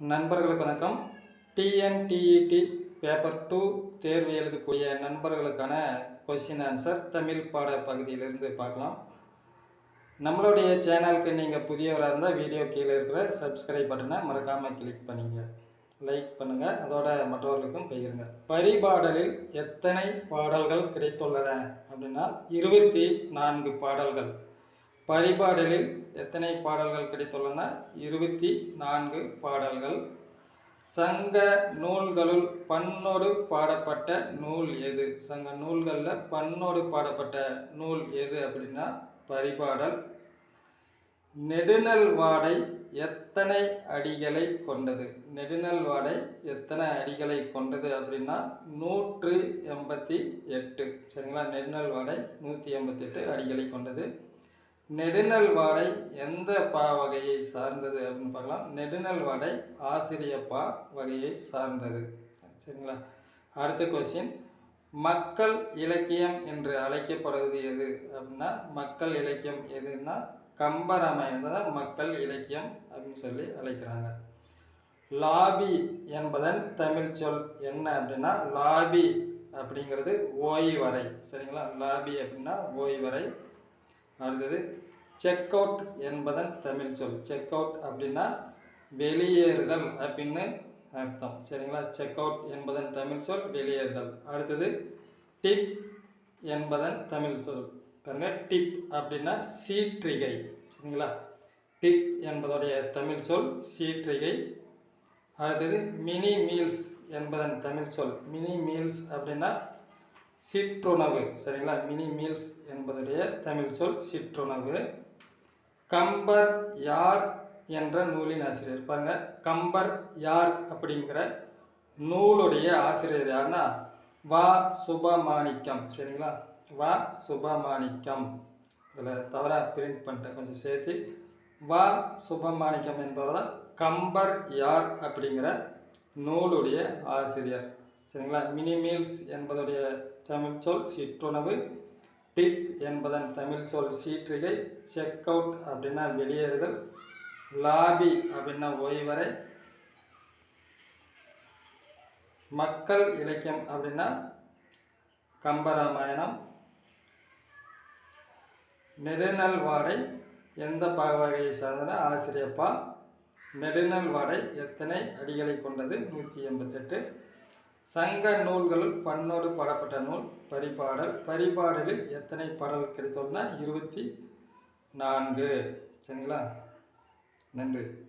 நண்பர்களுக்கு வணக்கம். TNTET paper two தேர்வு எழுதக்கூடிய நண்பர்களுக்கான கொஸ்டின் ஆன்சர் தமிழ் பாட பகுதியிலிருந்து பார்க்கலாம். நம்மளுடைய சேனலுக்கு நீங்கள் புதியவராக இருந்தால் வீடியோ கீழே இருக்கிற சப்ஸ்கிரைப் பட்டனை மறக்காமல் கிளிக் பண்ணிங்க. லைக் பண்ணுங்கள் அதோட மற்றவர்களுக்கும் பகிருங்க. பரிபாடலில் எத்தனை பாடல்கள் கிடைத்துள்ளன? அப்படின்னா இருபத்தி நான்கு பாடல்கள். பரிபாடலில் எத்தனை பாடல்கள் கிடைத்துள்ளன? இருபத்தி நான்கு பாடல்கள். சங்க நூல்களுள் பண்ணோடு பாடப்பட்ட நூல் எது? சங்க நூல்களில் பண்ணோடு பாடப்பட்ட நூல் எது அப்படின்னா பரிபாடல். நெடுநல் வாடை எத்தனை அடிகளை கொண்டது? நெடுநல் வாடை எத்தனை அடிகளை கொண்டது அப்படின்னா நூற்று எண்பத்தி எட்டு. சரிங்களா? நெடுநல் வாடை நூற்றி எண்பத்தி எட்டு அடிகளை கொண்டது. நெடுநல் வாடை எந்த பா வகையை சார்ந்தது அப்படின்னு பார்க்கலாம். நெடுநல் வாடை ஆசிரிய பா வகையை சார்ந்தது. சரிங்களா? அடுத்த கொஸ்டின் மக்கள் இலக்கியம் என்று அழைக்கப்படுவது எது அப்படின்னா மக்கள் இலக்கியம் எதுன்னா கம்பராமாயணம் தான் மக்கள் இலக்கியம் அப்படின்னு சொல்லி அழைக்கிறாங்க. லாபி என்பதன் தமிழ் சொல் என்ன அப்படின்னா லாபி அப்படிங்கிறது ஓய்வரை சரிங்களா? லாபி அப்படின்னா ஓய்வரை அடுத்தது செக் அவுட் என்பதன் தமிழ் சொல். செக் அவுட் அப்படின்னா வெளியேறுதல் அப்படின்னு அர்த்தம். சரிங்களா? செக் அவுட் என்பதன் தமிழ் சொல் வெளியேறுதல். அடுத்தது டிப் என்பதன் தமிழ் சொல். பாருங்க டிப் அப்படின்னா சீற்றிகை. சரிங்களா? டிப் என்பதுடைய தமிழ் சொல் சீற்றிகை. அடுத்தது மினி மீல்ஸ் என்பதன் தமிழ் சொல். மினி மீல்ஸ் அப்படின்னா சிற்றுணவு சரிங்களா? மினி மீல்ஸ் என்பதுடைய தமிழ் சொல் சிற்றுணவு. கம்பர் யார் என்ற நூலின் ஆசிரியர். பாருங்க கம்பர் யார் அப்படிங்கிற நூலுடைய ஆசிரியர் யாருன்னா வா. சுபமாணிக்கம் சரிங்களா? வா. சுபமாணிக்கம். இதில் தவறாக பிரிண்ட் பண்ணிட்டேன் கொஞ்சம் சேர்த்து. வா. சுபமாணிக்கம் என்பவர் தான் கம்பர் யார் அப்படிங்கிற நூலுடைய ஆசிரியர் சரிங்களா? மினி மீல்ஸ் என்பதுடைய தமிழ் சொல் சிற்றுணவு. டிப் என்பதன் தமிழ் சொல் சீற்றிகை செக் அவுட் அப்படின்னா வெளியேறுதல். லாபி அப்படின்னா ஓய்வரை மக்கள் இலக்கியம் அப்படின்னா கம்பராமாயணம். நெடுநல் வாடை எந்த பா வகையை சார்ந்தன? ஆசிரியப்பா. நெடுநல் வாடை எத்தனை அடிகளை கொண்டது? நூற்றி எண்பத்தெட்டு. சங்க நூல்களுள் பன்னோடு பாடப்பட்ட நூல் பரிபாடல். பரிபாடலில் எத்தனை பாடல் கிடைத்தோம்னா இருபத்தி நான்கு. சரிங்களா? நன்றி.